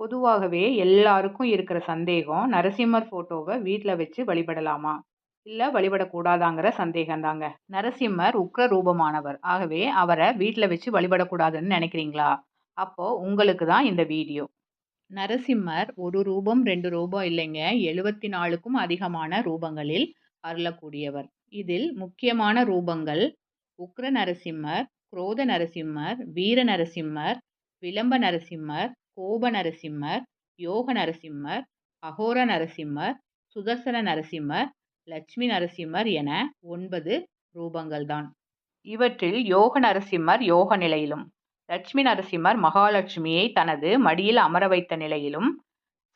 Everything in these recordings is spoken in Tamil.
பொதுவாகவே எல்லாருக்கும் இருக்கிற சந்தேகம் நரசிம்மர் ஃபோட்டோவை வீட்டில் வச்சு வழிபடலாமா? இல்லை வழிபடக்கூடாதாங்கிற சந்தேகம்தாங்க. நரசிம்மர் உக்ர ரூபமானவர் ஆகவே அவரை வீட்டில் வச்சு வழிபடக்கூடாதுன்னு நினைக்கிறீங்களா? அப்போது உங்களுக்கு தான் இந்த வீடியோ. நரசிம்மர் ஒரு ரூபம் ரெண்டு ரூபம் இல்லைங்க. எழுபத்தி நாலுக்கும் அதிகமான ரூபங்களில் அருளக்கூடியவர். இதில் முக்கியமான ரூபங்கள் உக்ர நரசிம்மர் குரோத நரசிம்மர் வீர நரசிம்மர் விளம்ப நரசிம்மர் கோப நரசிம்மர் யோக நரசிம்மர் அகோர நரசிம்மர் சுதர்சன நரசிம்மர் லட்சுமி நரசிம்மர் என ஒன்பது ரூபங்கள்தான். இவற்றில் யோக நரசிம்மர் யோக நிலையிலும் லட்சுமி நரசிம்மர் மகாலட்சுமியை தனது மடியில் அமர வைத்த நிலையிலும்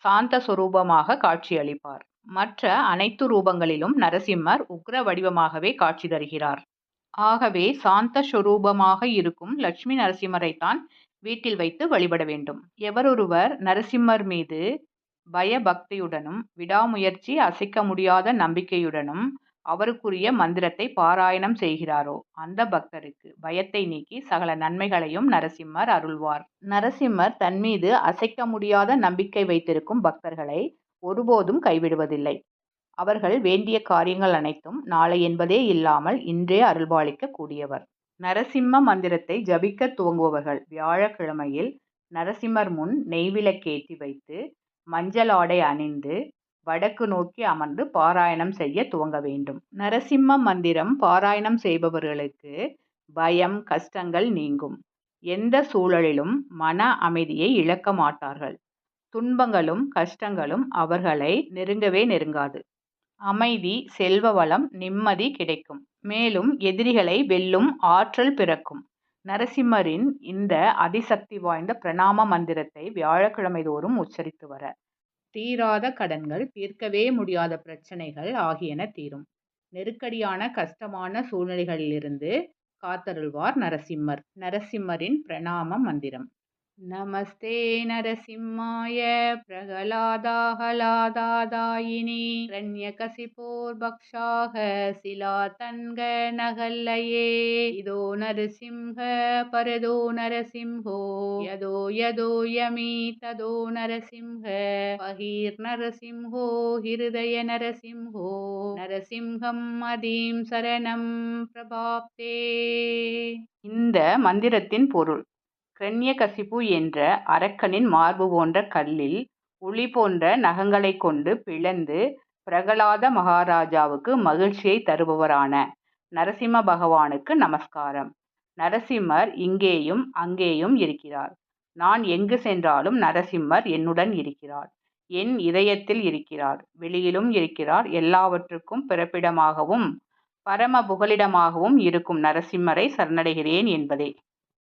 சாந்த சுரூபமாக காட்சியளிப்பார். மற்ற அனைத்து ரூபங்களிலும் நரசிம்மர் உக்ர வடிவமாகவே காட்சி தருகிறார். ஆகவே சாந்த சுரூபமாக இருக்கும் லட்சுமி நரசிம்மரைத்தான் வீட்டில் வைத்து வழிபட வேண்டும். எவரொருவர் நரசிம்மர் மீது பயபக்தியுடனும் விடாமுயற்சி அசைக்க முடியாத நம்பிக்கையுடனும் அவருக்குரிய மந்திரத்தை பாராயணம் செய்கிறாரோ அந்த பக்தருக்கு பயத்தை நீக்கி சகல நன்மைகளையும் நரசிம்மர் அருள்வார். நரசிம்மர் தன் மீது அசைக்க முடியாத நம்பிக்கை வைத்திருக்கும் பக்தர்களை ஒருபோதும் கைவிடுவதில்லை. அவர்கள் வேண்டிய காரியங்கள் அனைத்தும் நாளை என்பதே இல்லாமல் இன்றே அருள்பாலிக்க கூடியவர் நரசிம்ம மந்திரத்தை ஜபிக்க துவங்குபவர்கள் வியாழக்கிழமையில் நரசிம்மர் முன் நெய்விளக்கேற்றி வைத்து மஞ்சள் ஆடை அணிந்து வடக்கு நோக்கி அமர்ந்து பாராயணம் செய்ய துவங்க வேண்டும். நரசிம்ம மந்திரம் பாராயணம் செய்பவர்களுக்கு பயம் கஷ்டங்கள் நீங்கும். எந்த சூழலிலும் மன அமைதியை இழக்க மாட்டார்கள். துன்பங்களும் கஷ்டங்களும் அவர்களை நெருங்கவே நெருங்காது. அமைதி செல்வ வளம் நிம்மதி கிடைக்கும். மேலும் எதிரிகளை வெல்லும் ஆற்றல் பிறக்கும். நரசிம்மரின் இந்த அதிசக்தி வாய்ந்த பிரணாம மந்திரத்தை வியாழக்கிழமை தோறும் உச்சரித்து வர. தீராத கடன்கள் தீர்க்கவே முடியாத பிரச்சனைகள் ஆகியன தீரும். நெருக்கடியான கஷ்டமான சூழ்நிலைகளிலிருந்து காத்தருள்வார் நரசிம்மர். நரசிம்மரின் பிரணாம மந்திரம். नमस्ते नरसिंहाय प्रहलादाहलादादायिनि रण्यकसिपोर्भक्षाः शिलातन्गनगल्लये इदो नरसिंह परदो नरसिंहो यदो यदो यमि तदो नरसिंह बहिर्नरसिंहो हृदय नरसिंहो நரசிம்ஹம் அதீம் சரணம் பிரபாப்தே இந்த மந்திரத்தின் பொருள் கிரண்யகசிபு என்ற அரக்கனின் மார்பு போன்ற கல்லில் உளி போன்ற நகங்களைக் கொண்டு பிளந்து பிரகலாத மகாராஜாவுக்கு மகிழ்ச்சியை தருபவரான நரசிம்ம பகவானுக்கு நமஸ்காரம். நரசிம்மர் இங்கேயும் அங்கேயும் இருக்கிறார். நான் எங்கு சென்றாலும் நரசிம்மர் என்னுடன் இருக்கிறார். என் இதயத்தில் இருக்கிறார். வெளியிலும் இருக்கிறார். எல்லாவற்றுக்கும் பிறப்பிடமாகவும் பரம புகலிடமாகவும் இருக்கும் நரசிம்மரை சரணடைகிறேன் என்பதே.